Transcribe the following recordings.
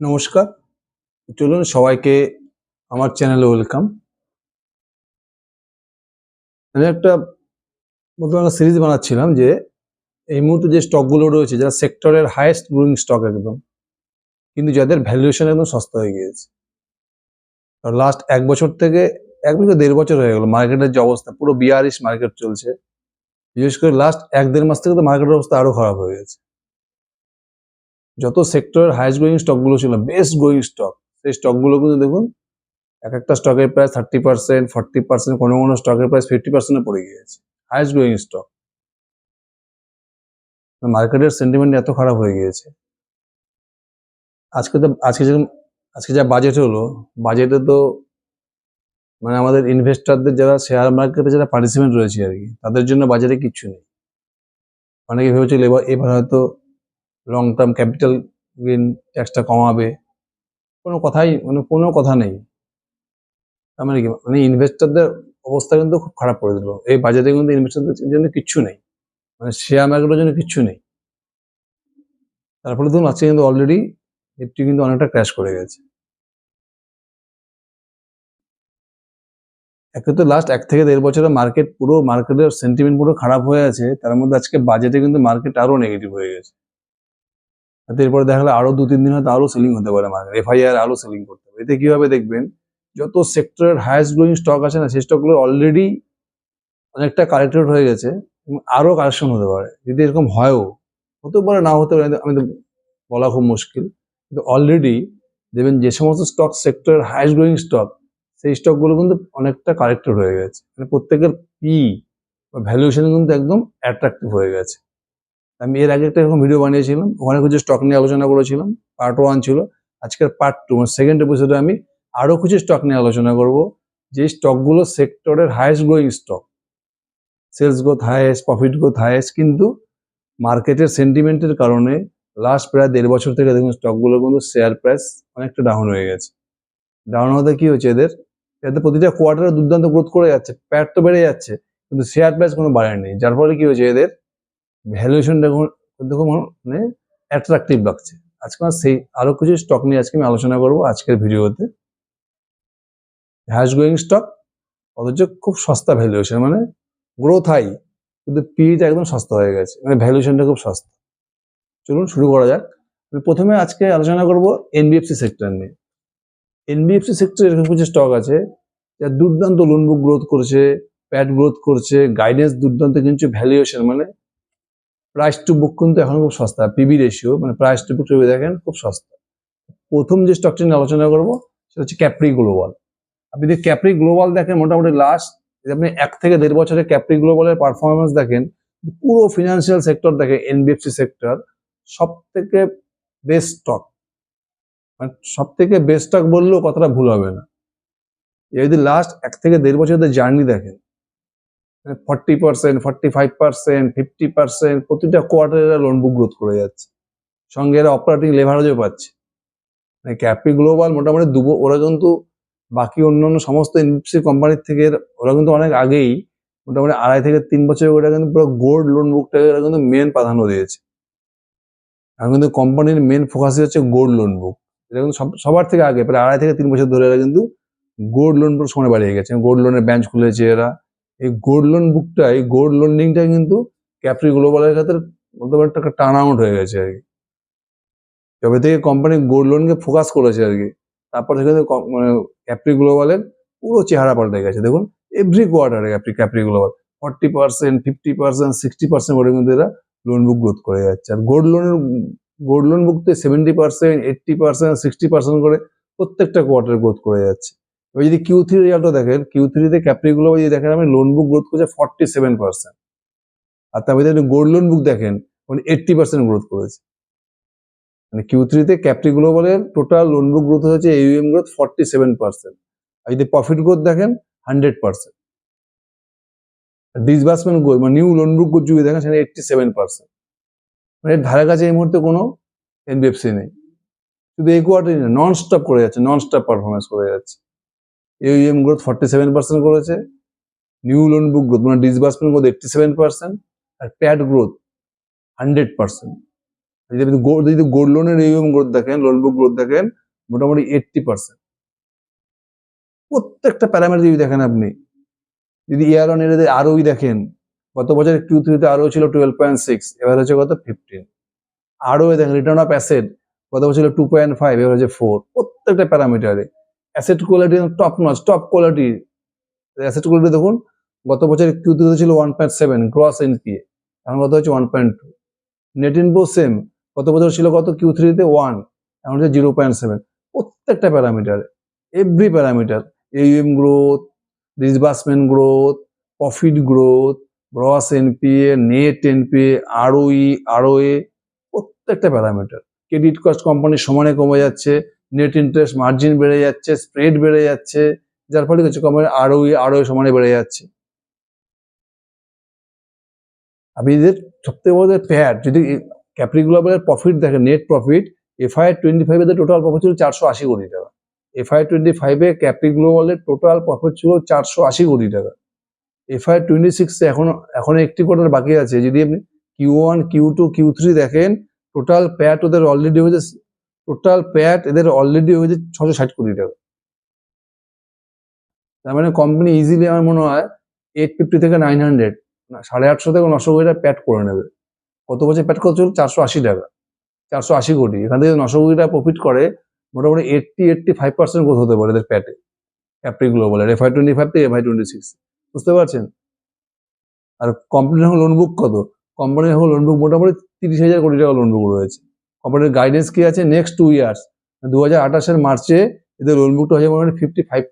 নমস্কার। চলুন সবাইকে আমার চ্যানেলে ওয়েলকাম। আমি একটা একটা সিরিজ বানাচ্ছিলাম যে এই মুহূর্তে যে স্টকগুলো রয়েছে, যারা সেক্টরের হাইয়েস্ট গ্রোয়িং স্টক একদম, কিন্তু যাদের ভ্যালুয়েশন একদম সস্তা হয়ে গিয়েছে। লাস্ট এক বছর থেকে, এক বছর দেড় বছর হয়ে গেল মার্কেটের যে অবস্থা, পুরো বিয়ারিশ মার্কেট চলছে। বিশেষ করে লাস্ট এক দেড় মাস থেকে তো মার্কেটের অবস্থা আরও খারাপ হয়ে গেছে। যত সেক্টরের হাইয়েস্ট গ্রোয়িং স্টকগুলো ছিল বেস্ট গ্রোয়িং স্টক সেই স্টকগুলো কিন্তু দেখুন, এক একটা স্টকের price thirty percent forty percent কোনো কোনো স্টকের প্রাইস ফিফটি পার্সেন্টে পড়ে গিয়েছে। হাইয়েস্ট গ্রোয়িং স্টক মার্কেটের সেন্টিমেন্ট এত খারাপ হয়ে গিয়েছে। আজকে তো, আজকে যেরকম, আজকে যা বাজেট হলো বাজেটে তো মানে আমাদের ইনভেস্টরদের যারা শেয়ার মার্কেটে যারা পার্টিসিপেন্ট রয়েছে আর কি, তাদের জন্য বাজারে কিচ্ছু নেই। অনেকে ভেবেছিল এবার এবার হয়তো লং টার্ম ক্যাপিটাল গেইন ট্যাক্সটা কমাবে, কোনো কথাই মানে কোনো কথা নেই। তার মানে কি? মানে ইনভেস্টরদের অবস্থা কিন্তু খুব খারাপ করে দিল। এই বাজারে কিন্তু ইনভেস্টরদের জন্য কিচ্ছু নেই। মানে শেয়ার মার্কেটের জন্য কিচ্ছু নেই। তার ফলে ধরুন, আজকে কিন্তু অলরেডি নিফটি কিন্তু অনেকটা ক্র্যাশ করে গেছে। একে তো লাস্ট এক থেকে দেড় বছরে মার্কেট পুরো মার্কেটের সেন্টিমেন্ট পুরো খারাপ হয়ে আছে। তার মধ্যে আজকে বাজেটে কিন্তু মার্কেট আরও নেগেটিভ হয়ে গেছে। হয়তো এরপরে দেখা গেলো আরও দু তিন দিন হয়তো আরও সেলিং হতে পারে মার্কেট এফআইআর আরও সেলিং করতে হবে। এতে কি হবে দেখবেন, যত সেক্টরের হাইয়েস্ট গ্রোয়িং স্টক আছে না, সেই স্টকগুলো অলরেডি অনেকটা কারেক্টেড হয়ে গেছে এবং আরও কারেকশন হতে পারে। যদি এরকম হয়ও হতে পারে না হতে পারে, আমি তো বলা খুব মুশকিল। কিন্তু অলরেডি দেখবেন যে সমস্ত স্টক সেক্টরের হাইয়েস্ট গ্রোয়িং স্টক সেই স্টকগুলো কিন্তু অনেকটা কারেক্টেড হয়ে গেছে। মানে প্রত্যেকের পি বা ভ্যালুয়েশন কিন্তু একদম অ্যাট্রাক্টিভ হয়ে গেছে। আমি এর আগে একটা এরকম ভিডিও বানিয়েছিলাম, ওখানে কিছু স্টক নিয়ে আলোচনা করেছিলাম পার্ট ওয়ান ছিল, আজকের পার্ট টু মানে সেকেন্ড এপিসোডে আমি আরও কিছু স্টক নিয়ে আলোচনা করব, যে স্টকগুলো সেক্টরের highest growing stock sales growth highest profit growth highest কিন্তু মার্কেটের সেন্টিমেন্টের কারণে লাস্ট প্রায় দেড় বছর থেকে দেখুন স্টকগুলো কিন্তু শেয়ার প্রাইস অনেকটা ডাউন হয়ে গেছে। ডাউন হতে কি হচ্ছে এদের? এদের প্রতিটা কোয়ার্টারে দুর্দান্ত গ্রোথ করে যাচ্ছে প্যাট তো বেড়ে যাচ্ছে, কিন্তু শেয়ার প্রাইস কোনো বাড়েনি যার ফলে কি হয়েছে এদের? ভ্যালুয়েশনটা খুব মানে অ্যাট্রাকটিভ লাগছে। আজকে আমার সেই আরও কিছু স্টক নিয়ে আজকে আমি আলোচনা করব আজকের ভিডিওতে। হ্যাশ গোয়িং স্টক অথচ খুব সস্তা ভ্যালুয়েশন মানে গ্রোথ হাই কিন্তু পিটা একদম সস্তা হয়ে গেছে মানে ভ্যালুয়েশনটা খুব সস্তা। চলুন শুরু করা যাক। আমি প্রথমে আজকে আলোচনা করব এনবিএফসি সেক্টর নিয়ে। এনবিএফসি সেক্টর এরকম কিছু স্টক আছে, যা দুর্দান্ত লোন বুক গ্রোথ করছে প্যাট গ্রোথ করছে গাইডেন্স দুর্দান্ত কিন্তু ভ্যালুয়েশন মানে প্রাইস টু বুক কিন্তু এখন খুব সস্তা। পিবি রেশিও মানে প্রাইস টু বুক দেখেন, খুব সস্তা। প্রথম যে স্টকটি নিয়ে আলোচনা করব, সেটা হচ্ছে ক্যাপ্রি গ্লোবাল আপনি যদি ক্যাপ্রি গ্লোবাল দেখেন, মোটামুটি লাস্ট আপনি এক থেকে দেড় বছরে ক্যাপ্রি গ্লোবালের পারফরমেন্স দেখেন, পুরো ফিনান্সিয়াল সেক্টর দেখেন এনবিএফসি সেক্টর সব থেকে বেস্ট স্টক মানে সব থেকে বেস্ট স্টক বললেও কথাটা ভুল হবে না। যদি লাস্ট এক থেকে দেড় বছরের জার্নি দেখেন forty percent forty five percent fifty percent প্রতিটা কোয়ার্টারে লোন বুক গ্রোথ করে যাচ্ছে। সঙ্গে এরা অপারেটিং লেভারেজও পাচ্ছে। মানে ক্যাপি গ্লোবাল মোটামুটি দুবো, ওরা কিন্তু বাকি অন্যান্য সমস্ত এনবিএফসি কোম্পানির থেকে ওরা কিন্তু অনেক আগেই মোটামুটি আড়াই থেকে তিন বছর ওটা কিন্তু পুরো গোল্ড লোন বুকটাকে ওরা কিন্তু মেন প্রাধান্য দিয়েছে। এখন কিন্তু কোম্পানির মেন ফোকাসই হচ্ছে গোল্ড লোন বুক এটা কিন্তু সবার থেকে আগে, প্রায় আড়াই থেকে তিন বছর ধরে এরা কিন্তু গোল্ড লোন বুক সময় বাড়িয়ে গেছে। গোল্ড লোনের ব্যাঞ্চ খুলেছে এরা। এই গোল্ড লোন বুকটা এই গোল্ড লোন লিঙ্কটা কিন্তু ক্যাপ্রি গ্লোবালের ক্ষেত্রে পারেন একটা টার্ন আউট হয়ে গেছে আর কি। তবে থেকে কোম্পানি গোল্ড লোনকে ফোকাস করেছে আর কি। তারপর সেখানে মানে ক্যাপ্রি গ্লোবালের পুরো চেহারা পাল্টে গেছে। দেখুন এভরি কোয়ার্টারে Capri Capri Global forty percent fifty percent sixty percent করে কিন্তু এরা লোন বুক গ্রোথ করে যাচ্ছে। আর গোল্ড লোনের gold loan বুকতে seventy percent eighty percent sixty percent করে প্রত্যেকটা কোয়ার্টারে গ্রোথ করে যাচ্ছে। এবার যদি কিউ থ্রি রেজাল্টও দেখেন কিউ থ্রিতে ক্যাপ্রিগুলো যদি দেখেন, আমি লোন বুক গ্রোথ করছে ফর্টি সেভেন পার্সেন্ট আর তার মধ্যে গোল্ড লোন বুক দেখেন মানে এইট্টি পার্সেন্ট গ্রোথ করেছে। মানে কিউ থ্রিতে ক্যাপ্রি গ্লোবালের টোটাল লোন বুক গ্রোথ হয়েছে AUM growth forty seven percent আর যদি প্রফিট গ্রোথ দেখেন হান্ড্রেড পার্সেন্ট ডিসবার্সমেন্ট গ্রোথ মানে নিউ লোন বুক গ্রোথ যদি দেখেন, সেখানে এইট্টি সেভেন পার্সেন্ট মানে ধারে কাছে এই মুহূর্তে কোনো এনবিএফসি নেই। শুধু এই কোয়ার্টারই নন স্টপ করে যাচ্ছে নন স্টপ পারফরমেন্স করে যাচ্ছে। AUM growth forty seven percent করেছে নিউ লোন বুক গ্রোথ মানে disbursement growth eighty seven percent আর প্যাড গ্রোথ হান্ড্রেড পার্সেন্ট যদি আপনি যদি গোল্ড লোনের ইউএম গ্রোথ দেখেন লোন বুক গ্রোথ দেখেন, মোটামুটি এইটটি পার্সেন্ট প্রত্যেকটা প্যারামিটার যদি দেখেন আপনি, যদি ইয়ার অন ইয়ার আরওই দেখেন, গত বছর কিউ থ্রিতে আরও ছিল টুয়েলভ পয়েন্ট সিক্স এবার হচ্ছে কত ফিফটিন আরও দেখেন রিটার্ন অফ অ্যাসেট গত বছর টু পয়েন্ট ফাইভ এবার হচ্ছে ফোর প্রত্যেকটা প্যারামিটারে asset quality top notch top quality asset quality দেখুন, গত বছর কিউ থ্রিতে ছিল one point seven gross NPA এখন কত হচ্ছে one point two net NPA same গত বছর ছিল কত? কিউ থ্রিতে ওয়ান এখন হচ্ছে জিরো পয়েন্ট সেভেন প্রত্যেকটা parameter every parameter AUM growth disbursement growth profit growth gross NPA net NPA ROE ROA প্রত্যেকটা প্যারামিটার ক্রেডিট কস্ট কোম্পানির সমানে কমে যাচ্ছে নেট ইন্টারেস্ট মার্জিন বেড়ে যাচ্ছে স্প্রেড বেড়ে যাচ্ছে, যার ফলে কিছু কোম্পানি আরওই আরওই সমানে বেড়ে যাচ্ছে। আপনি যে সবথেকে বড় প্যাড যদি ক্যাপ্রি গ্লোবালের প্রফিট দেখেন নেট প্রফিট এফআই টোয়েন্টি ফাইভে টোটাল প্রফিট ছিল চারশো আশি কোটি টাকা। এফআই টোয়েন্টি ফাইভে ক্যাপ্রি গ্লোবালের টোটাল প্রফিট ছিল চারশো আশি কোটি টাকা। এফআই টোয়েন্টি সিক্সে এখন এখন একটি কোয়ার্টার বাকি আছে। যদি আপনি Q one Q two Q three দেখেন টোটাল প্যাট ওদের অলরেডি হয়েছে টোটাল প্যাট এদের অলরেডি হয়েছে ছশো ষাট কোটি টাকা। তার মানে কোম্পানি ইজিলি আমার মনে হয় এইট ফিফটি থেকে নাইন হান্ড্রেড সাড়ে আটশো থেকে নশো কোটি টাকা প্যাট করে নেবে। কত বছর প্যাট চলছে চারশো আশি টাকা। চারশো আশি কোটি। এখান থেকে নশো কোটি টাকা প্রফিট করে, মোটামুটি eighty eighty five percent growth হতে পারে এদের প্যাটে ক্যাপ্রি গ্লোবালের এফআই টোয়েন্টি ফাইভ থেকে এফআই টোয়েন্টি সিক্স বুঝতে পারছেন? আর কোম্পানির এখন লোন বুক কত? কোম্পানির এখন লোন বুক মোটামুটি তিরিশ হাজার কোটি টাকা লোন বুক রয়েছে। কোম্পানির গাইডেন্স কি আছে? নেক্সট টু ইয়ার্স দু হাজার আঠাশের মার্চে এদের লোন বুকটা হয়ে যাবে fifty five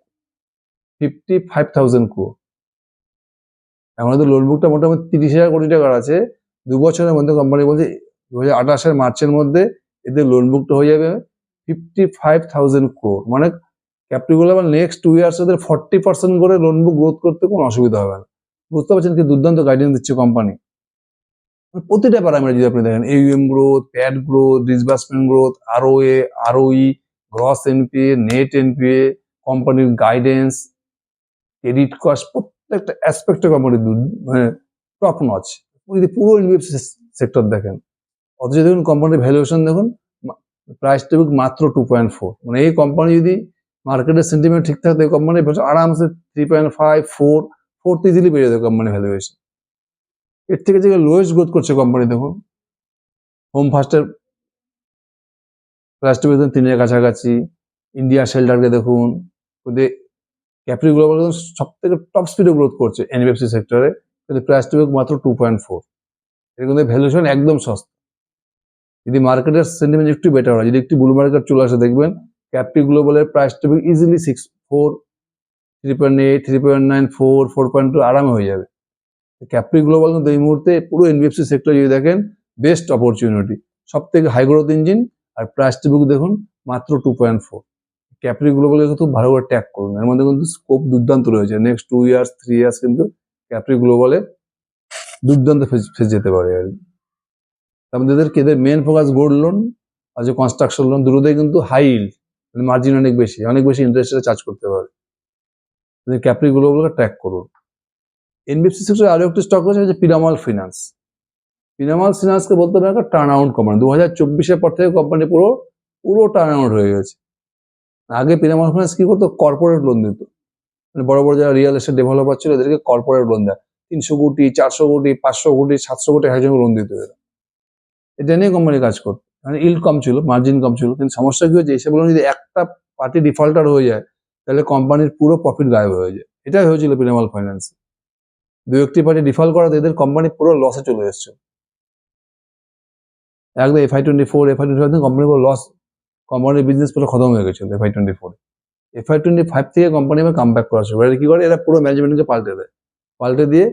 fifty five thousand crore এখন এদের লোন বুকটা মোটামুটি তিরিশ হাজার কোটি টাকার আছে। দু বছরের মধ্যে কোম্পানি বলছে দু হাজার আঠাশের মার্চের মধ্যে এদের লোন বুকটা হয়ে যাবে ফিফটি ফাইভ থাউজেন্ড ক্রো মানে ক্যাপিটাল আবার নেক্সট টু ইয়ার্স ওদের ফর্টি পার্সেন্ট করে লোন বুক গ্রোথ করতে কোনো অসুবিধা হবে না। বুঝতে পারছেন কি দুর্দান্ত গাইডেন্স দিচ্ছে কোম্পানি প্রতিটা প্যারামিটার যদি আপনি দেখেন AUM growth PAT growth disbursement growth ROA ROE gross NPA net NPA কোম্পানির গাইডেন্স ক্রেডিট কস্ট প্রত্যেকটা অ্যাসপেক্টে কোম্পানি মানে টপ নচ যদি পুরো এনবিএফসি সেক্টর দেখেন, অথচ দেখুন কোম্পানির ভ্যালুয়েশন দেখুন প্রাইস টু মাত্র টু পয়েন্ট ফোর মানে এই কোম্পানি যদি মার্কেটের সেন্টিমেন্ট ঠিক থাকতো কোম্পানি আরামসে three point five four fourth easily বেড়ে যেত কোম্পানি ভ্যালুয়েশন এর থেকে যে লোয়েস্ট গ্রোথ করছে কোম্পানি দেখুন হোম ফার্স্টের প্রাইস টু দেখুন তিনের কাছাকাছি। ইন্ডিয়া শেল্টারকে দেখুন। ওদের ক্যাপিটাল গ্লোবাল সব থেকে টপ স্পিডে গ্রোথ করছে এনবিএফসি সেক্টরে কিন্তু প্রাইস টু মাত্র টু পয়েন্ট ফোর এর কিন্তু ভ্যালুয়েশন একদম সস্তা। যদি মার্কেটের সেন্টিমেন্ট একটু বেটার হয়, যদি একটু বুল মার্কেট চলে আসে, দেখবেন Capri গ্লোবালের price to easily six four three point eight three point nine four four point two আরামে হয়ে যাবে। ক্যাপটি গ্লোবাল কিন্তু এই মুহূর্তে পুরো এনবিএফসি সেক্টর যদি দেখেন বেস্ট অপরচুনিটি সব থেকে হাই গ্রোথ ইঞ্জিন আর প্রাইস টু বুক দেখুন মাত্র টু পয়েন্ট ফোর ক্যাপ্রি গ্লোবালকে কিন্তু ভালো করে ট্যাগ করুন, এর মধ্যে কিন্তু স্কোপ দুর্দান্ত রয়েছে। Next two years three years কিন্তু ক্যাপ্রি গ্লোবালে দুর্দান্ত ফেসে যেতে পারে আর কি। মধ্যে এদের মেন ফোকাস গোল্ড লোন আর যে কনস্ট্রাকশন লোন দুটোতেই কিন্তু হাই মানে মার্জিন অনেক বেশি অনেক বেশি ইন্টারেস্টে চার্জ করতে পারে। ক্যাপ্রি গ্লোবালকে ট্র্যাক করুন। এনবিএফসি সেক্টরে আরও একটি স্টক রয়েছে যে পিরামাল ফিনান্স পিরামাল ফিনান্সকে বলতে পারে একটা টার্ন আউট কোম্পানি দু হাজার চব্বিশের পর থেকে কোম্পানি পুরো পুরো টার্ন আউট হয়ে গেছে। আগে পিরামাল ফিনান্স কি করতো? কর্পোরেট লোন দিত। মানে বড় বড় যারা রিয়েল এস্টেট ডেভেলপার ছিল, এদেরকে কর্পোরেট লোন দেয়। তিনশো কোটি, চারশো কোটি, পাঁচশো কোটি, সাতশো কোটি হাজার লোন দিত এরা। এটা নিয়ে কোম্পানি কাজ করতো। মানে ইল্ড কম ছিল মার্জিন কম ছিল। কিন্তু সমস্যা কি হয়েছে? এসব যদি একটা পার্টি ডিফল্টার হয়ে যায়, তাহলে কোম্পানির পুরো প্রফিট গায়েব হয়ে যায়। এটাই হয়েছিল পিরামাল ফাইন্যান্স দু একটি পার্টি ডিফল্ট করাতে এদের কোম্পানি পুরো লসে চলে এসছে। একদম FY twenty four FY twenty five company পুরো লস কোম্পানির বিজনেস পুরো খতম হয়ে গেছিল FY twenty four FY twenty five থেকে কোম্পানি আবার কাম ব্যাক করা শুরু। কি করে? এরা পুরো ম্যানেজমেন্টকে পাল্টে দেয়। পাল্টে দিয়ে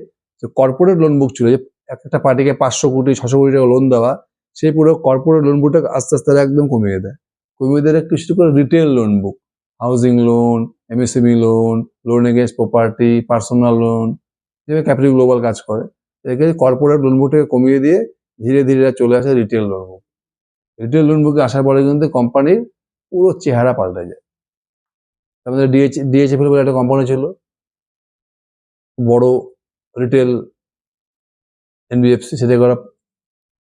যে কর্পোরেট লোন বুক ছিল, যে এক একটা পার্টিকে পাঁচশো কোটি, ছশো কোটি টাকা লোন দেওয়া সেই পুরো কর্পোরেট লোন বুকটা আস্তে আস্তে একদম কমিয়ে দেয়। কমিয়ে দেয় কিছু করে retail loan book housing loan MSME loan loan against property personal loan যেভাবে ক্যাপিটাল গ্লোবাল কাজ করে, একে কর্পোরেট লোন বুকটাকে কমিয়ে দিয়ে ধীরে ধীরে চলে আসে retail loan book retail loan বুকে আসার পরে কিন্তু কোম্পানির পুরো চেহারা পাল্টে যায়। আমাদের ডিএচ ডিএচএফএল বলে একটা কোম্পানি ছিল, বড় রিটেল এনবিএফসি সেটাকে ওরা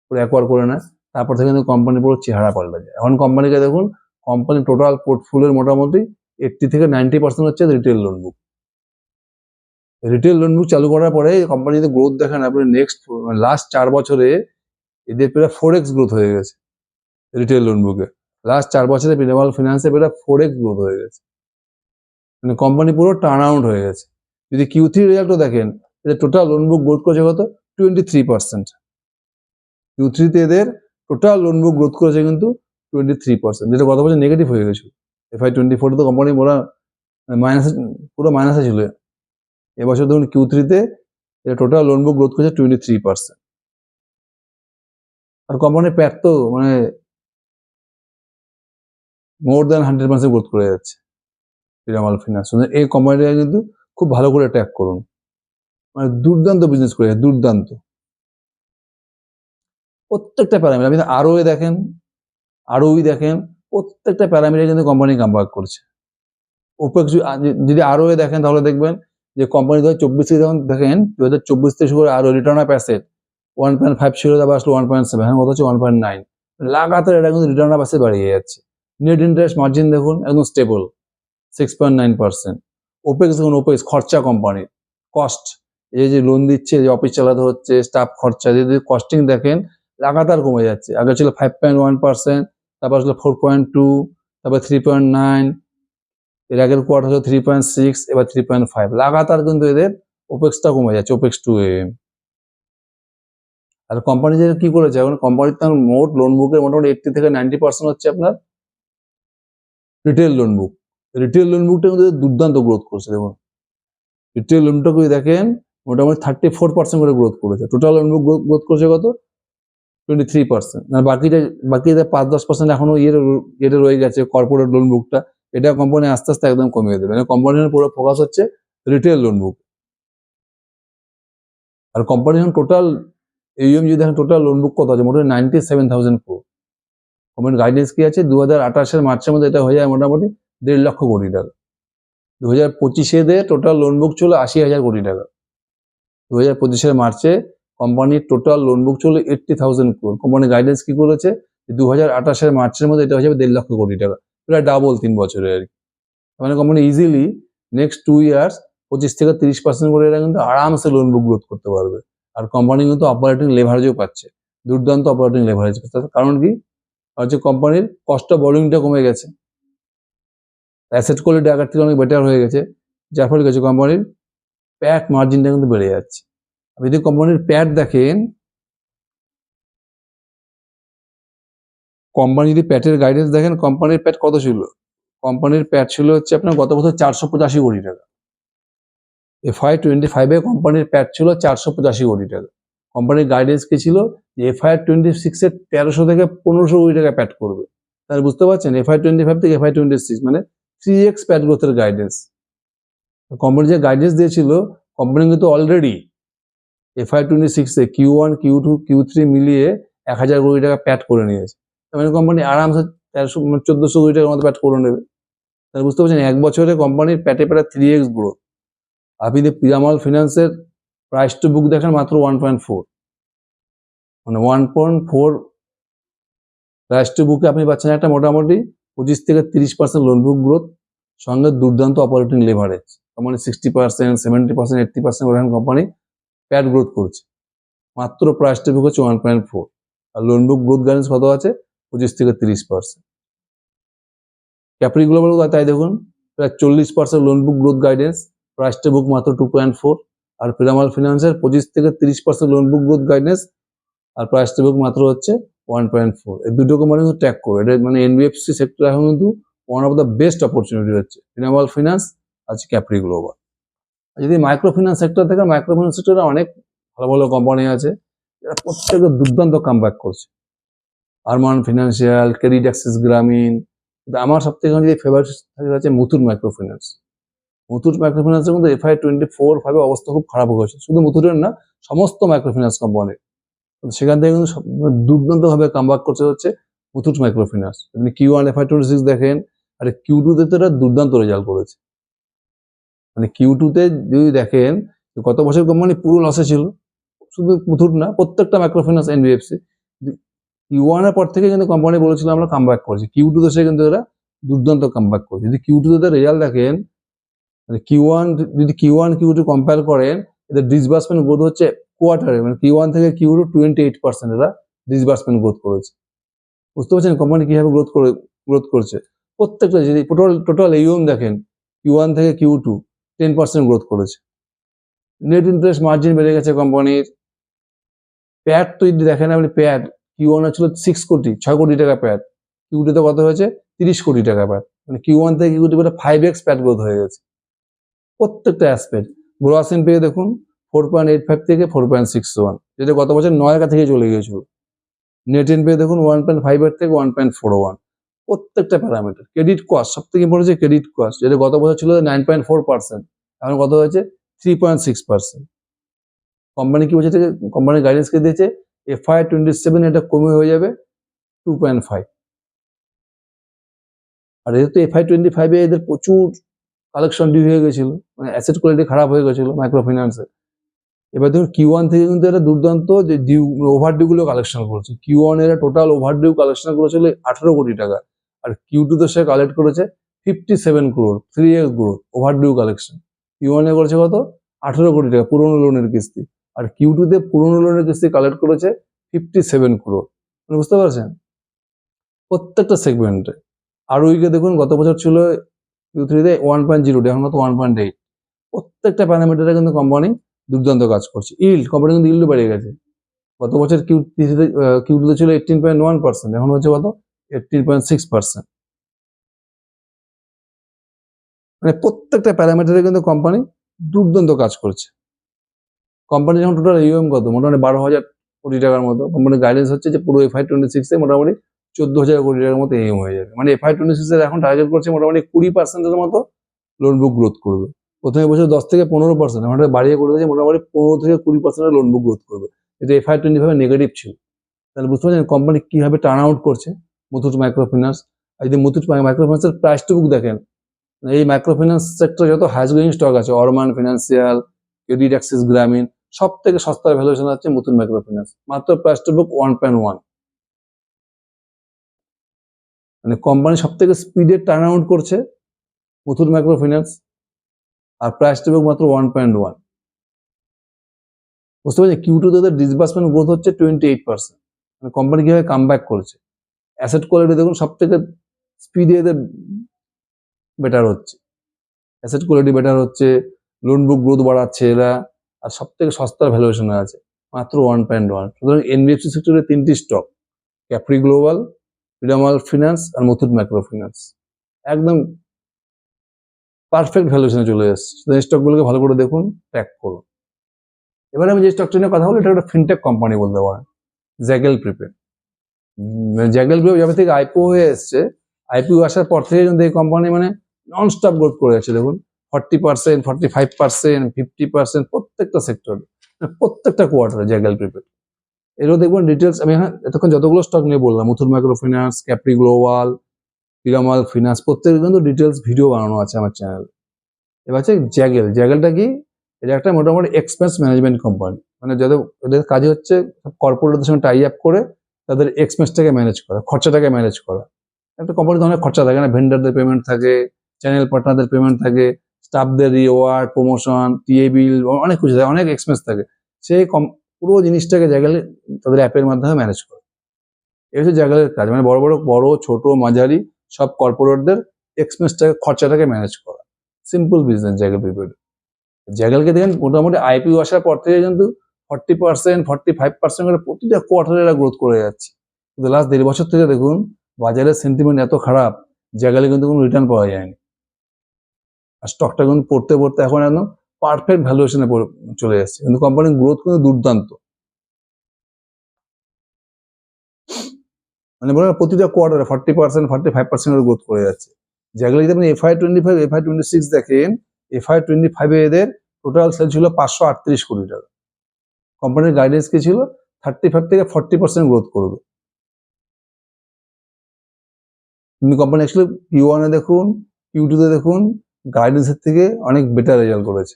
পুরো অ্যাকোয়ার করে নেয়, তারপর থেকে কিন্তু কোম্পানি পুরো চেহারা পাল্টে যায়। এখন কোম্পানিকে দেখুন কোম্পানি টোটাল পোর্টফোলিওর মোটামুটি এইটটি থেকে নাইনটি পার্সেন্ট হচ্ছে retail loan book retail loan book চালু করার পরে কোম্পানি যদি গ্রোথ দেখেন, আপনি নেক্সট লাস্ট চার বছরে এদের প্রায় ফোর এক্স গ্রোথ হয়ে গেছে রিটেল লোন বুকে লাস্ট চার বছরে পিনেমাল ফিনান্সে প্রায় ফোর এক্স গ্রোথ হয়ে গেছে। মানে কোম্পানি পুরো টার্ন আউট হয়ে গেছে। যদি কিউ থ্রি রেজাল্টও দেখেন, এদের টোটাল লোন বুক গ্রোথ করেছে কত? টোয়েন্টি থ্রি পার্সেন্ট কিউ থ্রিতে এদের টোটাল লোন বুক গ্রোথ করেছে কিন্তু টোয়েন্টি থ্রি পার্সেন্ট যেটা গত বছর নেগেটিভ হয়ে গেছিল। এফআই টোয়েন্টি ফোর তো কোম্পানি পুরো মাইনাসে পুরো মাইনাসে ছিল। এবছর ধরুন কিউ থ্রিতে এটা টোটাল লোন বুক গ্রোথ করেছে টোয়েন্টি থ্রি পার্সেন্ট আর কোম্পানির প্যাট তো মানে more than hundred percent growth করে যাচ্ছে পিরামাল ফিনান্স এই কোম্পানিটা কিন্তু খুব ভালো করে ট্র্যাক করুন। মানে দুর্দান্ত বিজনেস করে দুর্দান্ত। প্রত্যেকটা প্যারামিটার আপনি আরও দেখেন আরওই দেখেন, প্রত্যেকটা প্যারামিটার কিন্তু কোম্পানি কামব্যাক করছে। ওপেক্স যদি আরও দেখেন তাহলে দেখবেন যে কোম্পানি দু হাজার চব্বিশ যখন দেখেন দু হাজার চব্বিশ থেকে শুরু করে আরও return of asset one point five ছিল তারপর আসলো ওয়ান পয়েন্ট সেভেন কত হচ্ছে ওয়ান পয়েন্ট নাইন লাগাতার এটা কিন্তু রিটার্ন অফ অ্যাসেট বাড়িয়ে যাচ্ছে। নেট ইন্টারেস্ট মার্জিন দেখুন, একদম stable six point nine percent opex দেখুন ওপেক্স খরচা কোম্পানির কস্ট এই যে লোন দিচ্ছে যে অফিস চালাতে হচ্ছে স্টাফ খরচা, যদি কস্টিং দেখেন, লাগাতার কমে যাচ্ছে। আগে ছিল ফাইভ পয়েন্ট ওয়ান পার্সেন্ট তারপর আসলো ফোর পয়েন্ট টু তারপর থ্রি পয়েন্ট নাইন এর আগের কোয়ার্টার হলো থ্রি পয়েন্ট সিক্স এবার থ্রি পয়েন্ট ফাইভ লাগাতার কিন্তু এদের ওপেক্সটা কমে যাচ্ছে ওপেক্স টু এম আর কোম্পানি যে কি করেছে? এখন কোম্পানির তার মোট লোন বুকের মোটামুটি এইটটি থেকে নাইনটি পার্সেন্ট হচ্ছে আপনার retail loan book retail loan বুকটা কিন্তু দুর্দান্ত গ্রোথ করছে, দেখুন। রিটেল লোনটা যদি দেখেন, মোটামুটি থার্টি ফোর পার্সেন্ট করে গ্রোথ করেছে। টোটাল লোন বুক গ্রোথ করেছে কত? টোয়েন্টি থ্রি পার্সেন্ট মানে বাকিটা, বাকি যে পাঁচ দশ পার্সেন্ট এখনও ইয়ে ইয়েটা রয়ে গেছে কর্পোরেট লোন বুকটা এটা কোম্পানি আস্তে আস্তে একদম কমিয়ে দেবে। কোম্পানির পুরো ফোকাস হচ্ছে রিটেল লোন বুক আর কোম্পানি এখন টোটাল এইএম যদি দেখেন টোটাল লোন বুক কত আছে? মোটামুটি নাইনটি সেভেন থাউজেন্ড ক্রো কোম্পানির গাইডেন্স কি আছে? দু হাজার আঠাশের মার্চের মধ্যে এটা হয়ে যায় মোটামুটি দেড় লক্ষ কোটি টাকা। দু হাজার পঁচিশে দিয়ে টোটাল লোন বুক ছিল আশি হাজার কোটি টাকা। দু হাজার পঁচিশের মার্চে কোম্পানির টোটাল লোন বুক ছিল এইট্টি থাউজেন্ড ক্রোর কোম্পানির গাইডেন্স কি করেছে? দু হাজার আঠাশের মার্চের মধ্যে এটা হয়ে যাবে দেড় লক্ষ কোটি টাকা। প্রায় ডাবল তিন বছরে আর কি। মানে company easily next two years পঁচিশ থেকে তিরিশ পার্সেন্ট করে এরা কিন্তু আরামসে লোন বুক গ্রোথ করতে পারবে। আর কোম্পানি কিন্তু অপারেটিং লেভারেজও পাচ্ছে। দুর্দান্ত অপারেটিং লেভারেজ পাচ্ছে। কারণ কি? হচ্ছে কোম্পানির অফ বোলিংটা কমে গেছে। অ্যাসেট কোয়ালিটি আগের থেকে অনেক বেটার হয়ে গেছে। যার ফলে গেছে কোম্পানির প্যাট মার্জিনটা কিন্তু বেড়ে যাচ্ছে। আপনি যদি কোম্পানির প্যাট দেখেন কোম্পানি যদি প্যাটের গাইডেন্স দেখেন কোম্পানির প্যাট কত ছিল? কোম্পানির প্যাট ছিল হচ্ছে আপনার গত বছর চারশো পঁচাশি কোটি টাকা। এফ এফআই টোয়েন্টি ফাইভে কোম্পানির প্যাট ছিল চারশো পঁচাশি কোটি টাকা। কোম্পানির গাইডেন্স কি ছিল? যে এফআই টোয়েন্টি সিক্সের তেরোশো থেকে পনেরোশো কোটি টাকা প্যাট করবে। তাহলে বুঝতে পারছেন এফআই টোয়েন্টি ফাইভ থেকে এফআই টোয়েন্টি সিক্স মানে থ্রি এক্স প্যাট গ্রোথের গাইডেন্স কোম্পানি যে গাইডেন্স দিয়েছিল কোম্পানি কিন্তু অলরেডি এফআই টোয়েন্টি সিক্সে Q one Q two Q three মিলিয়ে এক হাজার কোটি টাকা প্যাট করে নিয়েছে। মানে কোম্পানি আরামসে তেরোশো মানে চোদ্দশো কোটি টাকার মতো প্যাট করে নেবে তাহলে বুঝতে পারছেন, এক বছরে কোম্পানির প্যাটে প্যাটে থ্রি এক্স গ্রোথ আপনি যদি পিরামল ফিনান্সের প্রাইস টু বুক দেখেন মাত্র ওয়ান পয়েন্ট ফোর মানে one point four price to বুকে আপনি পাচ্ছেন একটা মোটামুটি পঁচিশ থেকে তিরিশ পার্সেন্ট লোন বুক গ্রোথ সঙ্গে দুর্দান্ত operating leverage company sixty percent seventy percent eighty percent করে কোম্পানি প্যাট গ্রোথ করছে। মাত্র প্রাইস টু বুক হচ্ছে ওয়ান পয়েন্ট ফোর আর লোন বুক গ্রোথ গাইডেন্স কত আছে? পঁচিশ থেকে তিরিশ পার্সেন্ট ক্যাপ্রি গ্লোবাল তাই দেখুন, প্রায় চল্লিশ percent loan book growth guidance price to book মাত্র টু পয়েন্ট ফোর আর পিরামাল ফিনান্সের পঁচিশ থেকে তিরিশ percent loan book growth guidance R price to book মাত্র হচ্ছে ওয়ান পয়েন্ট ফোর এই দুটো কোম্পানি কিন্তু ট্র্যাক করে এটা মানে এনবিএফসি সেক্টর এখন কিন্তু one of the best opportunity হচ্ছে। পিরামাল ফিনান্স আছে ক্যাপ্রি গ্লোবাল যদি মাইক্রো ফিনান্স সেক্টর থেকে মাইক্রো ফিনান্স সেক্টরে অনেক ভালো ভালো কোম্পানি আছে, যারা প্রত্যেকে দুর্দান্ত কামব্যাক করছে। আরমান ফিনান্সিয়াল ক্রেডিট অ্যাক্সিস গ্রামীণ আমার সব থেকে যদি ফেভারিট হচ্ছে Muthoot micro finance Muthoot micro ফিনান্সের মধ্যে এফআই টোয়েন্টি ফোর ফাইভে অবস্থা খুব খারাপ হয়েছে। শুধু মুথুটের না, সমস্ত মাইক্রো ফিনান্স কোম্পানির সেখান থেকে কিন্তু দুর্দান্তভাবে কামব্যাক করছে হচ্ছে মুথুট মাইক্রো ফিনান্স আপনি Q one FY twenty six দেখেন, আর কিউ টুতে তো এটা দুর্দান্ত রেজাল্ট করেছে। মানে কিউ টুতে যদি দেখেন, যে গত বছর কোম্পানি পুরো লসে ছিল, শুধু মুথুট না, প্রত্যেকটা মাইক্রো ফিনান্স এনবিএফসি কিউ ওয়ানের পর থেকে কিন্তু কোম্পানি বলেছিল আমরা কাম ব্যাক করছি কিউ টু সে কিন্তু এরা দুর্দান্ত কাম ব্যাক করছে। যদি কিউ টু রেজাল্ট দেখেন মানে কিউ ওয়ান যদি Q one Q two compare করেন, এদের ডিসবার্সমেন্ট গ্রোথ হচ্ছে কোয়ার্টারে মানে কিউ ওয়ান থেকে Q two twenty eight percent এরা ডিসবার্সমেন্ট গ্রোথ করেছে। বুঝতে পারছেন কোম্পানি কীভাবে গ্রোথ করে গ্রোথ করছে? প্রত্যেকটা যদি টোটাল টোটাল ইউএম দেখেন কিউ ওয়ান থেকে Q two ten percent growth করেছে। নেট ইন্টারেস্ট মার্জিন বেড়ে গেছে কোম্পানির প্যাড তো যদি দেখেন আপনি প্যাড কিউ ওয়ান ছিল সিক্স কোটি, ছয় কোটি টাকা প্যাড কিউ টুতে কত হয়েছে? তিরিশ কোটি টাকা প্যাড মানে কিউ ওয়ান থেকে Q two five X PAT growth হয়ে গেছে। প্রত্যেকটা অ্যাসপেক্ট গ্রোয়াস পেয়ে দেখুন ফোর পয়েন্ট এইট ফাইভ থেকে ফোর পয়েন্ট সিক্স ওয়ান যেটা গত বছর নয় থেকে চলে গিয়েছিল। নেট এন পেয়ে দেখুন ওয়ান পয়েন্ট ফাইভ এইট থেকে ওয়ান পয়েন্ট ফোর ওয়ান প্রত্যেকটা প্যারামিটার ক্রেডিট কস্ট সব থেকে ইম্পর্টেন্ট হচ্ছে ক্রেডিট কস্ট যেটা গত বছর ছিল নাইন পয়েন্ট ফোর পার্সেন্ট এখন কত হয়েছে? Three point six percent company কি বলছে? কোম্পানির গাইডেন্সকে দিয়েছে? এফআই টোয়েন্টি সেভেন এটা কমে হয়ে যাবে টু পয়েন্ট ফাইভ আর যেহেতু এফআই টোয়েন্টি ফাইভে এদের প্রচুর কালেকশন ডিউ হয়ে গেছিল মানে অ্যাসেট কোয়ালিটি খারাপ হয়ে গেছিল মাইক্রো ফিন্যান্সে এবার ধরুন কিউ ওয়ান থেকে কিন্তু এরা দুর্দান্ত যে ডিউ ওভার ডিউ গুলো কালেকশন করেছে। কিউ ওয়ান এরা টোটাল ওভার ডিউ কালেকশন করেছিল আঠারো কোটি টাকা। আর কিউ টু তো সে কালেক্ট করেছে fifty seven crore three X growth over due collection Q ওয়ানে করেছে কত? আঠেরো কোটি টাকা, পুরোনো লোনের কিস্তি। আর কিউ টু তে পুরোনো লোনের কিস্তি কালেক্ট করেছে ফিফটি সেভেন ক্রোর মানে বুঝতে পারছেন? প্রত্যেকটা সেগমেন্টে আর উইকে দেখুন, গত বছর ছিল কিউ থ্রিতে ওয়ান পয়েন্ট জিরো এখন কত ওয়ান পয়েন্ট এইট প্রত্যেকটা প্যারামিটারে কিন্তু কোম্পানি দুর্দান্ত কাজ করছে। ইল্ড কোম্পানি কিন্তু ইল্ড বেড়ে গেছে। গত বছর কিউ থ্রিতে কিউ টুতে ছিল এইটিন পয়েন্ট ওয়ান পার্সেন্ট এখন হচ্ছে কত? এইটিন পয়েন্ট সিক্স পার্সেন্ট মানে প্রত্যেকটা প্যারামিটারে কিন্তু কোম্পানি দুর্দান্ত কাজ করছে। কোম্পানি যখন টোটাল ইউএম কত? মোটামুটি বারো হাজার কোটি টাকার মতো। কোম্পানির গাইডেন্স হচ্ছে যে পুরো এফআই টোয়েন্টি সিক্সে মোটামুটি চোদ্দ হাজার কোটি টাকার মতো ইউএম হয়ে যাবে। মানে এফআই টোয়েন্টি সিক্সের এখন টার্গেট করছে মোটামুটি কুড়ি পার্সেন্টের মতো লোন বুক গ্রোথ করবে। প্রথমে বছর দশ থেকে পনেরো পার্সেন্ট এটা বাড়িয়ে করে দিয়েছে, মোটামুটি পনেরো থেকে কুড়ি পার্সেন্টের লোন বুক গ্রোথ করবে। এটা এফআই টোয়েন্টি ফাইভে নেগেটিভ ছিল। তাহলে বুঝতে পারছেন কোম্পানি কীভাবে টার্ন আউট করছে? মুথুট মাইক্রো ফিন্যান্স আর যদি মুথুট মাইক্রো ফিন্যান্সের প্রাইস টু বুক দেখেন, এই মাইক্রো ফিন্যান্স সেক্টর যত হাইস্ট গ্রোয়িং স্টক আছে অরমান ফিনান্সিয়াল ক্রেডিট অ্যাক্সিস গ্রামীণ সব থেকে সস্তার ভ্যালুয়েশন হচ্ছে মুথুট মাইক্রো ফিন্যান্স মাত্র price to book one point one মানে কোম্পানি সব থেকে স্পিডে টার্ন আউট করছে মুথুট মাইক্রো ফিন্যান্স আর প্রাইস টু বুক মাত্র ওয়ান পয়েন্ট ওয়ান বুঝতে পারছি কিউ টু তাদের ডিসবার্সমেন্ট গ্রোথ হচ্ছে টোয়েন্টি এইট পার্সেন্ট মানে কোম্পানি কীভাবে কাম ব্যাক করছে? অ্যাসেট কোয়ালিটি দেখুন সব থেকে স্পিডে এদের বেটার হচ্ছে। অ্যাসেট কোয়ালিটি বেটার হচ্ছে লোন বুক গ্রোথ বাড়াচ্ছে এরা। আর সব থেকে সস্তার ভ্যালুয়েশনে আছে, মাত্র ওয়ান পয়েন্ট ওয়ান সুতরাং এনবিএফসি সেক্টরে তিনটি stock Capri global Piramal finance আর মুথুট মাইক্রো ফিনান্স একদম পারফেক্ট ভ্যালুয়েশনে চলে এসছে। সুতরাং স্টকগুলোকে ভালো করে দেখুন ট্র্যাক করুন। এবারে আমি যে স্টকটা নিয়ে কথা বলি এটা একটা ফিনটেক কোম্পানি বলতে পারেন জ্যাগেল প্রিপেড জ্যাগেল প্রিপেড যাবে থেকে আইপিও হয়ে এসছে। আইপিও আসার পর থেকে কিন্তু এই কোম্পানি মানে নন স্টপ গ্রোথ করে যাচ্ছে, দেখুন। Forty percent, forty five percent, fifty percent প্রত্যেকটা সেক্টরে প্রত্যেকটা কোয়ার্টারে জ্যাগেল প্রিপেড এরও দেখবেন ডিটেলস আমি হ্যাঁ এতক্ষণ যতগুলো স্টক নিয়ে বললাম Muthoot micro finance Capri global Piramal finance প্রত্যেকের কিন্তু ডিটেলস ভিডিও বানানো আছে আমার চ্যানেল এবার হচ্ছে জ্যাগেল জ্যাগেলটা কি? এটা একটা মোটামুটি এক্সপেন্স ম্যানেজমেন্ট কোম্পানি মানে যাদের এদের কাজ হচ্ছে কর্পোরেটদের সঙ্গে টাই আপ করে তাদের এক্সপেন্সটাকে ম্যানেজ করা, খরচাটাকে ম্যানেজ করা। একটা কোম্পানিতে অনেক খরচা থাকে না ভেন্ডারদের পেমেন্ট থাকে চ্যানেল পার্টনারদের পেমেন্ট থাকে স্টাফদের রিওয়ার্ড প্রমোশন টিএ বিল অনেক কিছু থাকে, অনেক এক্সপেন্স থাকে। সেই কম, পুরো জিনিসটাকে জায়গালে তাদের অ্যাপের মাধ্যমে ম্যানেজ করে। এই হচ্ছে জায়গালের কাজ। মানে বড় বড় বড়, ছোট, মাঝারি, সব কর্পোরেটদের এক্সপেন্সটাকে খরচাটাকে ম্যানেজ করা। সিম্পল বিজনেস জায়গা প্রিপেড জায়গালকে দেখেন, মোটামুটি আইপিও আসার পর থেকে কিন্তু forty percent forty five percent করে প্রতিটা কোয়ার্টারে এরা গ্রোথ করে যাচ্ছে। কিন্তু লাস্ট দেড় বছর থেকে দেখুন, বাজারের সেন্টিমেন্ট এত খারাপ জায়গালে কিন্তু কোনো রিটার্ন পাওয়া যায়নি। আর স্টকটা কিন্তু পড়তে পড়তে এখন একদম পারফেক্ট ভ্যালুয়েশনে চলে যাচ্ছে কিন্তু কোম্পানির গ্রোথ কিন্তু দুর্দান্ত। মানে বলে প্রতিটা কোয়ার্টারে forty percent forty five percent growth করে যাচ্ছে। যেগুলো যদি আপনি FY twenty five FY twenty six দেখেন এফআই টোয়েন্টি ফাইভে এদের টোটাল সেল ছিল পাঁচশো আটত্রিশ কোটি টাকা। কোম্পানির গাইডেন্স কি ছিল? থার্টি ফাইভ থেকে ফর্টি পার্সেন্ট গ্রোথ করবে। কিন্তু কোম্পানি অ্যাকচুয়ালি কিউ ওয়ানে দেখুন কিউ টুতে দেখুন গাইডেন্সের থেকে অনেক বেটার রেজাল্ট করেছে।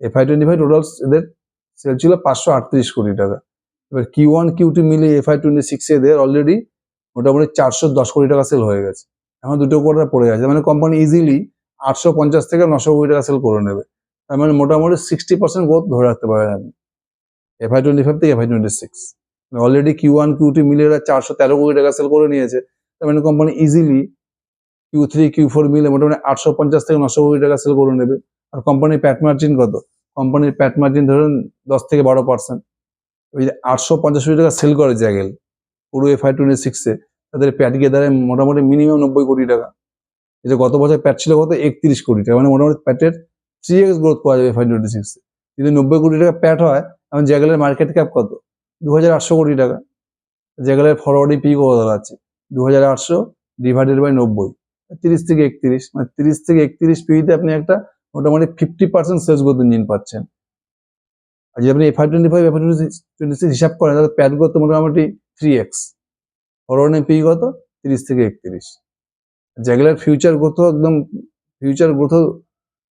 এফআই টোয়েন্টি ফাইভ টোটাল এদের সেল ছিল পাঁচশো আটত্রিশ কোটি টাকা। এবার কিউ ওয়ান কিউ টু মিলে এফআই টোয়েন্টি সিক্স এদের অলরেডি মোটামুটি চারশো দশ কোটি টাকা সেল হয়ে গেছে। এখন দুটো কোয়ার্টার পড়ে গেছে মানে কোম্পানি ইজিলি আটশো পঞ্চাশ থেকে নশো কোটি টাকা সেল করে নেবে। তার মানে মোটামুটি সিক্সটি পার্সেন্ট গ্রোথ ধরে রাখতে পারেন আপনি এফআই টোয়েন্টি ফাইভ থেকে FY twenty six already Q one Q two মিলে এরা চারশো তেরো কোটি টাকা সেল করে নিয়েছে। তার মানে company easily Q three Q four মিলে মোটামুটি আটশো পঞ্চাশ থেকে নশো কোটি টাকা সেল করে নেবে। আর কোম্পানির প্যাট মার্জিন কত? কোম্পানির প্যাট মার্জিন ধরুন দশ থেকে বারো পার্সেন্ট ওই যে আটশো পঞ্চাশ কোটি টাকা সেল করে জ্যাগেল পুরো এফআই টোয়েন্টি সিক্সে তাদের প্যাট গিয়ে দাঁড়ায় মোটামুটি মিনিমাম নব্বই কোটি টাকা। এটা গত বছর প্যাট ছিল কত? একত্রিশ কোটি টাকা। মানে মোটামুটি প্যাটের থ্রি এক্স গ্রোথ পাওয়া যাবে এফআই টোয়েন্টি সিক্সে যদি নব্বই কোটি টাকা প্যাট হয় এখন জ্যাগেলের মার্কেট ক্যাপ কত? দু হাজার আটশো কোটি টাকা। জ্যাগেলের ফরওয়ার্ডিং পি কত দাঁড়াচ্ছে? দু হাজার আটশো ডিভাইডেড বাই নব্বই। তিরিশ থেকে একত্রিশ। মানে তিরিশ থেকে একত্রিশ পিতে আপনি একটা মোটামুটি fifty percent sales growth engine পাচ্ছেন। আর যদি আপনি FY twenty five FY twenty six হিসাব করেন, তাহলে প্যাট গ্রোথ মোটামুটি থ্রি এক্স ফরওয়ার্ডিং পি কত? তিরিশ থেকে একত্রিশ। জ্যাগেলের ফিউচার গ্রোথ একদম ফিউচার গ্রোথ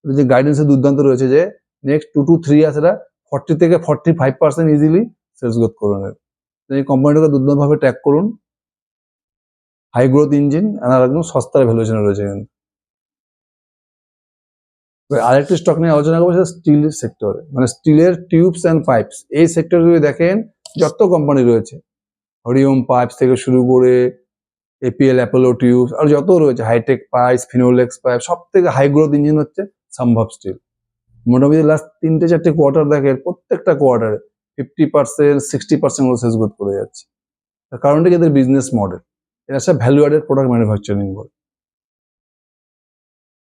যে গাইডেন্সে দুর্দান্ত রয়েছে যে next two two three years এরা ফর্টি থেকে forty five percent easily sales growth করে নেবে। তো এই কোম্পানিটাকে দুর্দান্তভাবে ট্র্যাক করুন। হাই গ্রোথ ইঞ্জিন আর একদম সস্তার ভ্যালুয়েশনে রয়েছে কিন্তু আরেকটি স্টক নিয়ে আলোচনা করব, সেটা স্টিল সেক্টরে মানে স্টিলের টিউবস অ্যান্ড পাইপস এই সেক্টরে যদি দেখেন, যত কোম্পানি রয়েছে হরিওম পাইপস থেকে শুরু করে এপিএল অ্যাপোলো টিউবস আর যত রয়েছে হাইটেক পাইপস ফিনোলেক্স পাইপ সব থেকে হাই গ্রোথ ইঞ্জিন হচ্ছে সম্ভব স্টিল মোটামুটি লাস্ট তিনটে চারটে কোয়ার্টার দেখেন, প্রত্যেকটা কোয়ার্টারে ফিফটি পার্সেন্ট সিক্সটি পার্সেন্ট করে গ্রোথ করে যাচ্ছে। তার কারণটা কি? এদের বিজনেস মডেল এরা সব ভ্যালু অ্যাডেড প্রোডাক্ট ম্যানুফ্যাকচারিং করে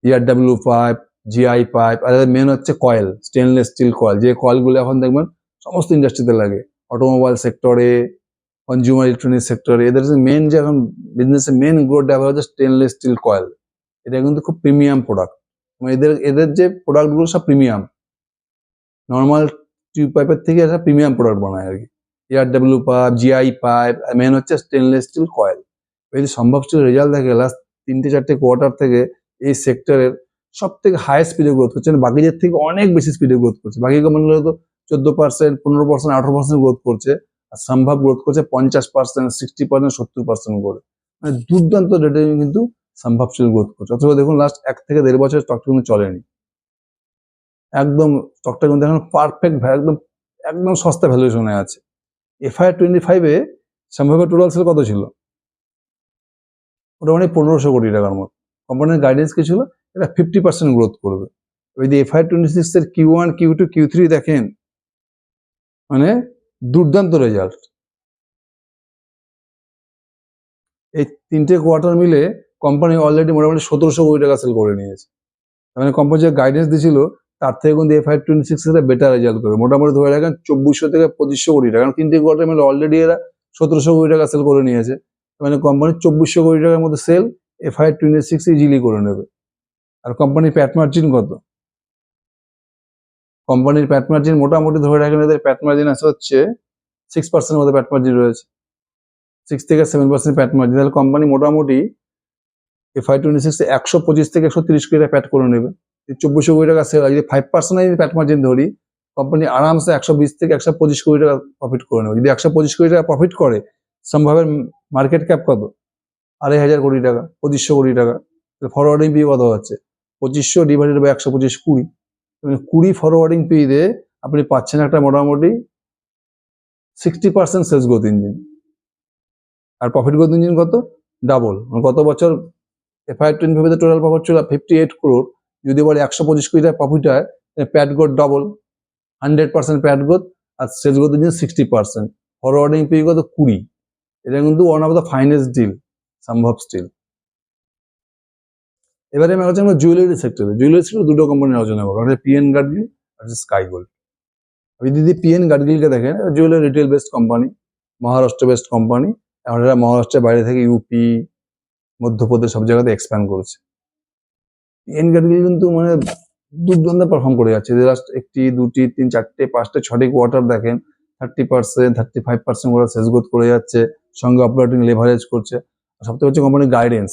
ইয়ারডাব্লিউ পাইপ জিআই পাইপ আর মেন হচ্ছে কয়েল স্টেনলেস স্টিল কয়েল যে কয়েলগুলো এখন দেখবেন সমস্ত ইন্ডাস্ট্রিতে লাগে। অটোমোবাইল সেক্টরে কনজিউমার ইলেকট্রনিক্স সেক্টরে এদের মেন যে এখন বিজনেসের মেন গ্রোথ ডেভেলপ হচ্ছে স্টেনলেস স্টিল কয়েল এটা কিন্তু খুব প্রিমিয়াম প্রোডাক্ট মানে এদের এদের যে প্রোডাক্টগুলো সব প্রিমিয়াম নর্মাল টিউব পাইপের থেকে একটা প্রিমিয়াম প্রোডাক্ট বানায় আর কি। ERW pipe GI pipe main হচ্ছে স্টেনলেস স্টিল কয়েল যদি সম্ভব স্টিল রেজাল্ট দেখে লাস্ট তিনটে চারটে কোয়ার্টার থেকে এই সেক্টরের সব থেকে হাই স্পিডে গ্রোথ করছে বাকিদের থেকে অনেক বেশি স্পিডে গ্রোথ করছে। বাকি কোম্পানিগুলো তো চোদ্দ পার্সেন্ট পনেরো পার্সেন্ট আঠারো পার্সেন্ট গ্রোথ করছে। আর সম্ভব গ্রোথ করছে পঞ্চাশ পার্সেন্ট সিক্সটি পার্সেন্ট সত্তর পার্সেন্ট করে। মানে দুর্দান্ত রেটে কিন্তু সম্ভব স্টিল গ্রোথ করছে। অথবা দেখুন লাস্ট এক থেকে দেড় বছর স্টকটা কিন্তু চলেনি। একদম স্টকটা কিন্তু এখন পারফেক্ট একদম একদম সস্তা ভ্যালুয়েশনে আছে। এফআইআর টোয়েন্টি ফাইভে সম্ভাব্য টোটাল সেল কত ছিল? মোটামুটি পনেরোশো কোটি টাকার মতো। কোম্পানির গাইডেন্স কি ছিল? এটা ফিফটি পার্সেন্ট গ্রোথ করবে। যদি এফআই টোয়েন্টি সিক্সের Q one Q two Q three দেখেন মানে দুর্দান্ত রেজাল্ট এই তিনটে কোয়ার্টার মিলে কোম্পানি অলরেডি মোটামুটি সতেরোশো কোটি টাকা সেল করে নিয়েছে। মানে কোম্পানি যে গাইডেন্স দিয়েছিল তার থেকে কিন্তু এফআই টোয়েন্টি সিক্স এর বেটার রেজাল্ট করবে। মোটামুটি ধরে রাখেন চব্বিশশো থেকে পঁচিশশো কোটি টাকা। কারণ তিনটে কোয়ার্টার মিলে অলরেডি এরা সতেরোশো কোটি টাকা সেল করে নিয়েছে। মানে কোম্পানি চব্বিশশো কোটি টাকার মধ্যে sale FY twenty six easily করে নেবে। আর কোম্পানির প্যাট মার্জিন কত? কোম্পানির প্যাট মার্জিন মোটামুটি ধরে রাখেন এদের প্যাট মার্জিন আছে হচ্ছে সিক্স পার্সেন্টের মধ্যে প্যাট মার্জিন রয়েছে। সিক্স থেকে সেভেন পার্সেন্ট প্যাট মার্জিন তাহলে কোম্পানি মোটামুটি এফআই টোয়েন্টি সিক্স একশো পঁচিশ থেকে একশো তিরিশ কোটি প্যাট করে নেবে। চব্বিশশো কোটি টাকা সেল যদি ফাইভ পার্সেন্ট যদি প্যাট মার্জিন ধরি কোম্পানি আরামসে একশো বিশ থেকে একশো পঁচিশ কোটি টাকা প্রফিট করে নেবে। যদি একশো পঁচিশ কোটি টাকা প্রফিট করে, সম্ভাবের মার্কেট ক্যাপ কত? আড়াই হাজার কোটি টাকা, পঁচিশশো কোটি টাকা। ফরওয়ার্ডিং পি কত হচ্ছে? পঁচিশশো ডিভাইডেড বাই একশো পঁচিশ কুড়ি। মানে কুড়ি ফরওয়ার্ডিং পি দিয়ে আপনি পাচ্ছেন একটা মোটামুটি sixty percent sales growth engine আর প্রফিট গ্রোথ ইঞ্জিন কত? ডাবল গত বছর এফআই টোয়েন্টি ফাইভে টোটাল প্রফিট ছিল ফিফটি এইট ক্রোড যদি বলে একশো পঁচিশ কোটি টাকা প্রফিট হয় PAT growth double hundred percent PAT growth আর sales growth engine sixty percent forwarding P কত? কুড়ি। এটা কিন্তু one of the finest deal Sambhav steel এবারে আমি আলোচনা করব জুয়েলারি সেক্টরে জুয়েলারি সেক্টরে দুটো কোম্পানি আলোচনা করব। একটা পিএন গার্ডগিল আর স্কাই গোল্ড আপনি যদি পিএন গার্ডগিলকে দেখেন jewellery retail based company Maharashtra based company এখন এরা মহারাষ্ট্রের বাইরে থেকে ইউপি মধ্যপ্রদেশ সব জায়গাতে এক্সপ্যান্ড করেছে। পিএন গার্ডগিল কিন্তু মানে দুর্দান্ত পারফর্ম করে যাচ্ছে। যে লাস্ট একটি, দুটি, তিন, চারটে, পাঁচটা, ছটি কোয়ার্টার দেখেন thirty percent thirty five percent ওরা শেষ গ্রোথ করে যাচ্ছে। সঙ্গে অপারেটিং লেভারেজ করছে। সবথেকে হচ্ছে কোম্পানির গাইডেন্স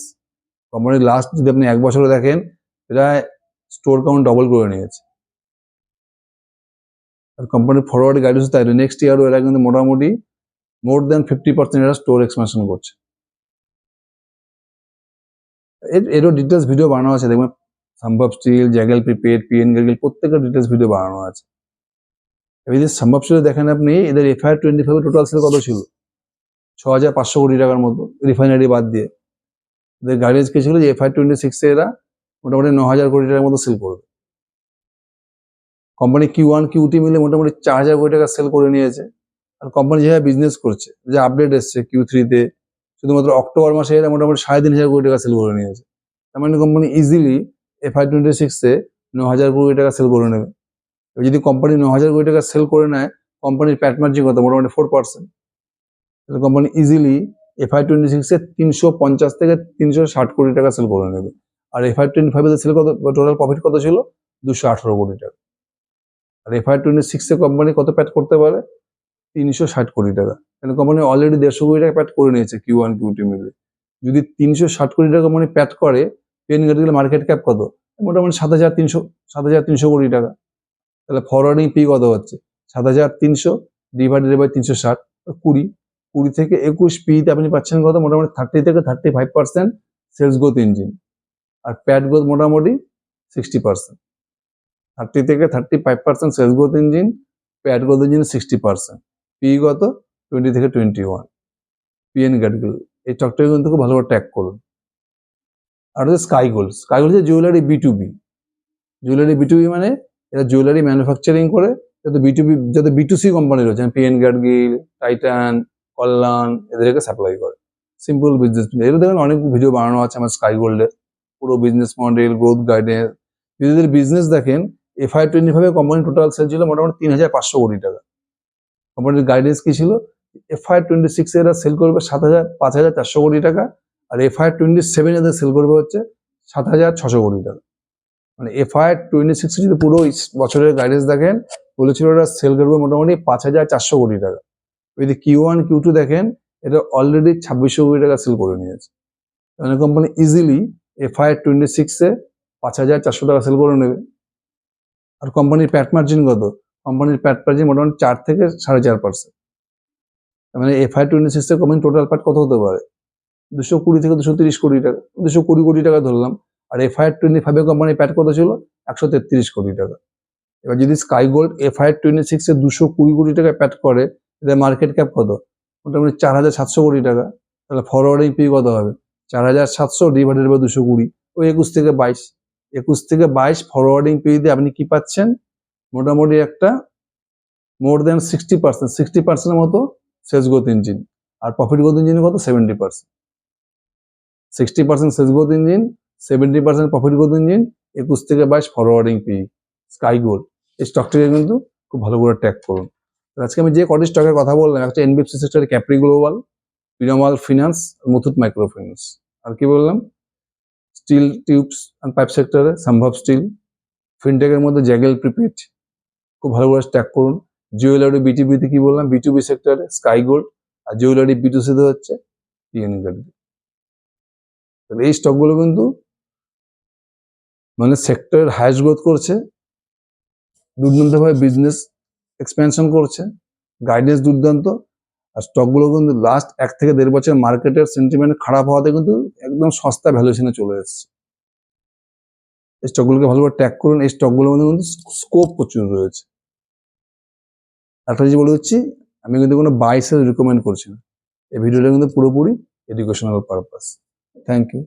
কোম্পানির লাস্ট যদি আপনি এক বছরে দেখেন, প্রায় স্টোর কাউন্ট ডবল করে নিয়েছে। আর কোম্পানির ফরওয়ার্ড গাইডেন্স তাই নেক্সট ইয়ারও এরা কিন্তু মোটামুটি মোর দেন ফিফটি পার্সেন্ট এরা স্টোর এক্সপানশন করছে। এর, এরও ডিটেলস ভিডিও বানানো আছে। দেখবেন, সম্ভব স্টিল জ্যাগেল প্রিপেড পিএন গ্যাগেল প্রত্যেকের ডিটেলস ভিডিও বানানো আছে। এবার যদি সম্ভব স্টিলে দেখেন আপনি, এদের এফআইআর টোয়েন্টি ফাইভে টোটাল সেল কত ছিল? ছ হাজার পাঁচশো কোটি টাকার মতো রিফাইনারি বাদ দিয়ে। এদের গাইডেন্স কি ছিল? যে এফআইআর টোয়েন্টি সিক্সে এরা মোটামুটি ন হাজার কোটি টাকার মতো সেল করবে। Company Q one Q two মিলে মোটামুটি চার হাজার কোটি টাকা সেল করে নিয়েছে। আর কোম্পানি যেভাবে বিজনেস করছে, যে আপডেট এসছে কিউ থ্রিতে শুধুমাত্র অক্টোবর মাসে এরা মোটামুটি সাড়ে তিন হাজার কোটি টাকা সেল করে নিয়েছে। তার মানে কোম্পানি ইজিলি এফআই টোয়েন্টি সিক্সে ন হাজার কোটি টাকা সেল করে নেবে। যদি কোম্পানি ন হাজার কোটি টাকা সেল করে নেয় কোম্পানির প্যাট মার্জিন কত? মোটামুটি four percent company easily FY twenty সিক্সে তিনশো পঞ্চাশ থেকে তিনশো ষাট কোটি টাকা সেল করে নেবে। আর এফআই টোয়েন্টি ফাইভে সেল কত টোটাল প্রফিট কত ছিল? দুশো আঠারো কোটি টাকা। আর এফআই টোয়েন্টি সিক্সে কোম্পানি কত প্যাট করতে পারে? তিনশো ষাট কোটি টাকা। কেন কোম্পানি অলরেডি দেড়শো কোটি টাকা প্যাট করে নিয়েছে কিউ ওয়ান কিউ টু মিলে। যদি তিনশো ষাট কোটি টাকা কোম্পানি প্যাট করে পেন গেলে মার্কেট ক্যাপ কত? মোটামুটি সাত হাজার তিনশো, সাত হাজার তিনশো কোটি টাকা। তাহলে ফরওয়ার্ডিং পি কত হচ্ছে? সাত হাজার তিনশো ডিভাইডেড বাই তিনশো ষাট, কুড়ি। কুড়ি থেকে একুশ পিতে আপনি পাচ্ছেন কত? মোটামুটি থার্টি থেকে thirty five percent sales growth engine আর প্যাট গ্রোথ মোটামুটি সিক্সটি পার্সেন্ট থার্টি থেকে thirty five percent sales growth engine PAT growth engine sixty percent P কত? টোয়েন্টি থেকে টোয়েন্টি ওয়ান পিএন ক্যাটেগরি এই স্টকটাকে কিন্তু খুব ভালোভাবে ট্যাগ করুন। আর হচ্ছে স্কাই গোল্ড স্কাই গোল্ড হচ্ছে jewellery B to B jewellery B to B মানে এরা জুয়েলারি ম্যানুফ্যাকচারিং করে। যাতে বি টু বি যাতে বি টু সি কোম্পানি রয়েছে পিএন গার্ডগিল টাইটান কল্যাণ এদেরকে সাপ্লাই করে। সিম্পল বিজনেস এর দেখবেন অনেক ভিডিও বানানো আছে আমার স্কাই গোল্ডের পুরো বিজনেস মডেল গ্রোথ গাইডেন্স যদি বিজনেস দেখেন এফআই টোয়েন্টি ফাইভে কোম্পানি টোটাল সেল ছিল মোটামুটি তিন হাজার পাঁচশো কোটি টাকা। কোম্পানির গাইডেন্স কি ছিল? এফআই টোয়েন্টি সিক্স এরা সেল করবে সাত হাজার, পাঁচ হাজার চারশো কোটি টাকা। আর এফআই টোয়েন্টি সেভেন এদের সেল করবে হচ্ছে সাত হাজার ছশো কোটি টাকা। মানে এফআই টোয়েন্টি সিক্স যদি পুরো বছরের গাইডেন্স দেখেন, বলেছিল ওরা সেল করবে মোটামুটি পাঁচ হাজার চারশো কোটি টাকা। যদি কিউ ওয়ান কিউ টু দেখেন, এটা অলরেডি ছাব্বিশশো কোটি টাকা সেল করে নিয়েছে। মানে কোম্পানি ইজিলি এফআই টোয়েন্টি সিক্সে পাঁচ হাজার চারশো টাকা সেল করে নেবে। আর কোম্পানির প্যাট মার্জিন কত? কোম্পানির প্যাট মার্জিন মোটামুটি চার থেকে সাড়ে চার পার্সেন্ট মানে এফআই টোয়েন্টি সিক্সে কোম্পানি টোটাল প্যাট কত হতে পারে? দুশো কুড়ি থেকে দুশো তিরিশ কোটি টাকা, দুশো কুড়ি কোটি টাকা ধরলাম। আর এফআই টোয়েন্টি ফাইভে কোম্পানির প্যাট কত ছিল? একশো তেত্রিশ কোটি টাকা। এবার যদি স্কাই গোল্ড এফআই টোয়েন্টি সিক্সে দুশো কুড়ি কোটি টাকা প্যাট করে এদের মার্কেট ক্যাপ কত? মোটামুটি চার হাজার সাতশো কোটি টাকা। তাহলে ফরওয়ার্ডিং পি কত হবে? চার হাজার সাতশো ডিভাইডেড বাই দুশো কুড়ি। ওই একুশ থেকে বাইশ। একুশ থেকে বাইশ ফরওয়ার্ডিং পি দিয়ে আপনি কি পাচ্ছেন? মোটামুটি একটা more than sixty percent sixty পার্সেন্টের মতো সেলস গ্রোথ ইঞ্জিন আর প্রফিট গ্রোথ ইঞ্জিন কত? Seventy percent sixty percent sales growth engine seventy percent profit growth engine একুশ থেকে বাইশ ফরওয়ার্ডিং পি স্কাই গোল্ড এই স্টকটিকে কিন্তু খুব ভালো করে ট্যাগ করুন। আজকে আমি যে কটি স্টকের কথা বললাম, একটা এনবিএফসি সেক্টরে Capri global Piramal finance Muthoot micro finance আর কি বললাম? স্টিল টিউবস অ্যান্ড পাইপ সেক্টরে সম্ভব স্টিল ফিনটেকের মধ্যে জ্যাগেল প্রিপেড খুব ভালো করে ট্যাগ করুন। জুয়েলারি বিটিবিতে কি বললাম? বিটুবি সেক্টরে স্কাই গোল্ড আর জুয়েলারি বিটুসিতে হচ্ছে গাড়ি তাহলে এই স্টকগুলো কিন্তু মানে সেক্টরের হাইস্ট গ্রোথ করছে। দুর্দান্তভাবে বিজনেস এক্সপেনশন করছে গাইডেন্স দুর্দান্ত, আর স্টকগুলো কিন্তু লাস্ট এক থেকে দেড় বছর মার্কেটের সেন্টিমেন্ট খারাপ হওয়াতে কিন্তু একদম সস্তা ভ্যালুয়েশনে চলে এসেছে। এই স্টকগুলোকে ভালোভাবে ট্যাগ করুন, এই স্টকগুলোর মধ্যে কিন্তু স্কোপ প্রচুর রয়েছে। একটা জিনিস বলে দিচ্ছি, আমি কিন্তু কোনো বাই সেল রিকমেন্ড করছি না। এই ভিডিওটা কিন্তু পুরোপুরি এডুকেশনাল পারপাস থ্যাংক ইউ